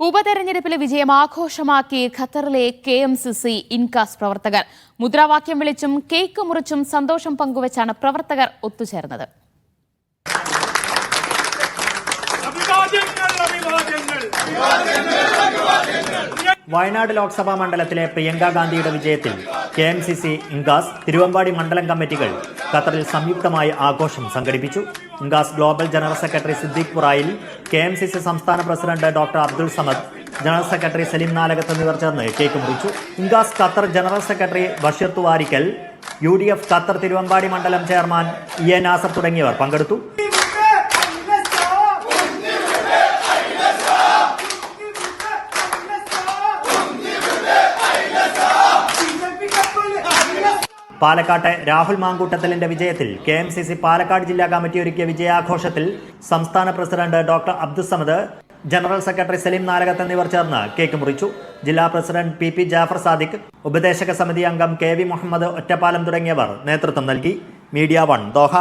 ഉപതെരഞ്ഞെടുപ്പിലെ വിജയം ആഘോഷമാക്കി ഖത്തറിലെ K M C C Incas പ്രവർത്തകർ. മുദ്രാവാക്യം വിളിച്ചും കേക്ക് മുറിച്ചും സന്തോഷം പങ്കുവച്ചാണ് പ്രവർത്തകർ ഒത്തുചേർന്നത്. അഭിവാദ്യങ്ങൾ അഭിവാദ്യങ്ങൾ. വയനാട് ലോക്സഭാ മണ്ഡലത്തിലെ പ്രിയങ്കാ ഗാന്ധിയുടെ വിജയത്തിൽ K M C C Incas Thiruvambadi മണ്ഡലം കമ്മിറ്റികൾ ഖത്തറിൽ സംയുക്തമായി ആഘോഷം സംഘടിപ്പിച്ചു. Incas global general secretary Siddique Purayil K M C C സംസ്ഥാന president doctor Abdul Samad general secretary Saleem Nalakath എന്നിവർ ചേർന്ന് കേക്ക് മുറിച്ചു. Incas Qatar general secretary Basheer Thuvarikkal U D F Qatar Thiruvambadi മണ്ഡലം ചെയർമാൻ ഇ എ നാസർ തുടങ്ങിയവർ പങ്കെടുത്തു. പാലക്കാട്ടെ രാഹുൽ മാങ്കൂട്ടത്തലിന്റെ വിജയത്തിൽ K M C C Palakkad ജില്ലാ കമ്മിറ്റി ഒരുക്കിയ വിജയാഘോഷത്തിൽ സംസ്ഥാന president doctor Abdussamad general secretary Saleem Nalakath എന്നിവർ ചേർന്ന് കേക്ക് മുറിച്ചു. ജില്ലാ president P P Jafar Sadiq ഉപദേശക സമിതി അംഗം കെ വി മുഹമ്മദ് ഒറ്റപ്പാലം തുടങ്ങിയവർ നേതൃത്വം നൽകി. Media one Doha.